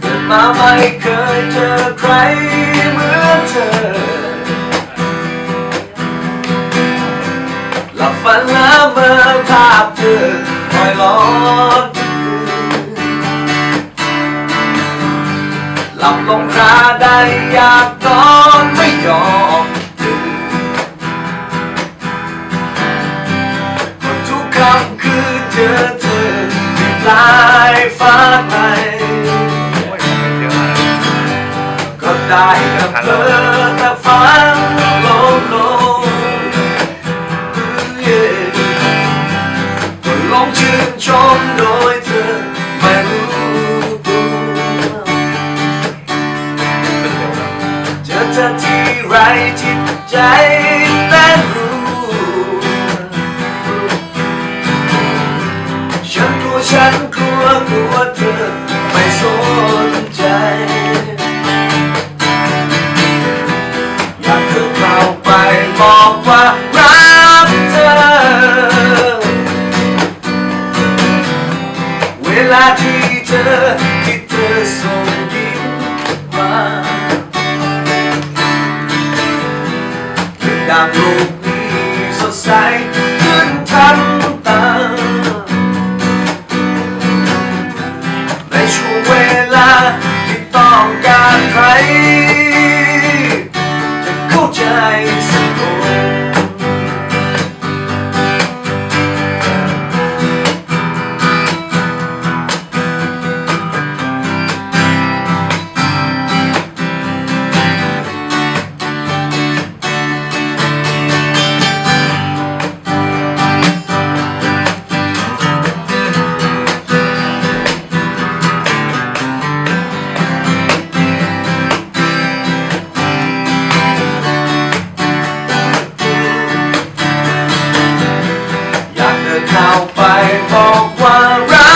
เกิดมาไม่เคยเจอใครเหมือนเธอ หลับฝันแล้วเมื่อภาพเธอคอยร้อน หลับลงคาได้อยากนอน ไรจิตใจเต้นรู้ฉันกลัวฉันกลัวกลัวเธอไม่สนใจอยากเดินเข้าไปบอกว่ารักเธอ เวลาที่เจอที่เธอส่ง ดังลูกนี้สดใสขึ้นทันตาในช่วงเวลาที่ต้องการาไปบอกว่ารั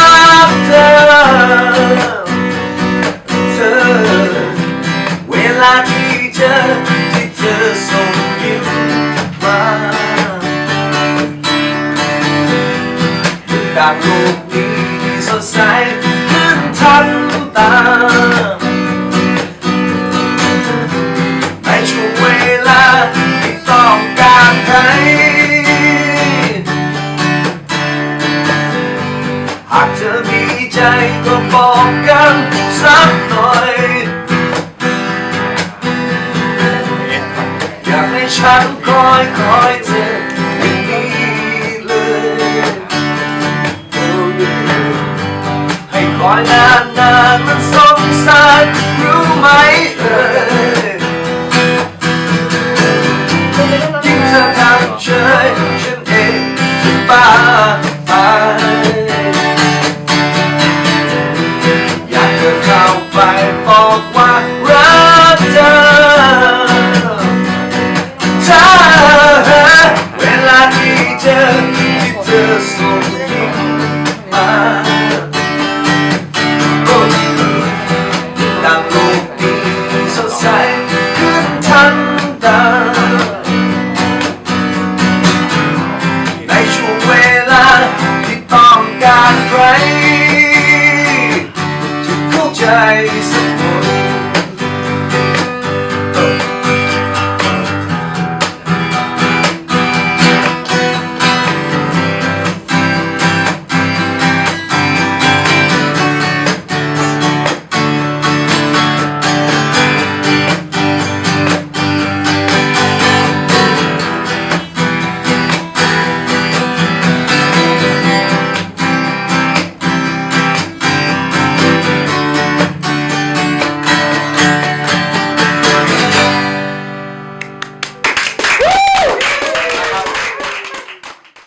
กเธอ เธอ เวลาที่เจอที่เธอส่งยิ้มมาดังลูกนี้สดใส ฉันคอยคอยเธออย่างนี้เลยให้คอยนานนานมันสงสารรู้ไหมเอ่ยยิ่งเธอทำเฉยฉันเองจะบ้าไปอยากเดินเข้าไปบอกว่า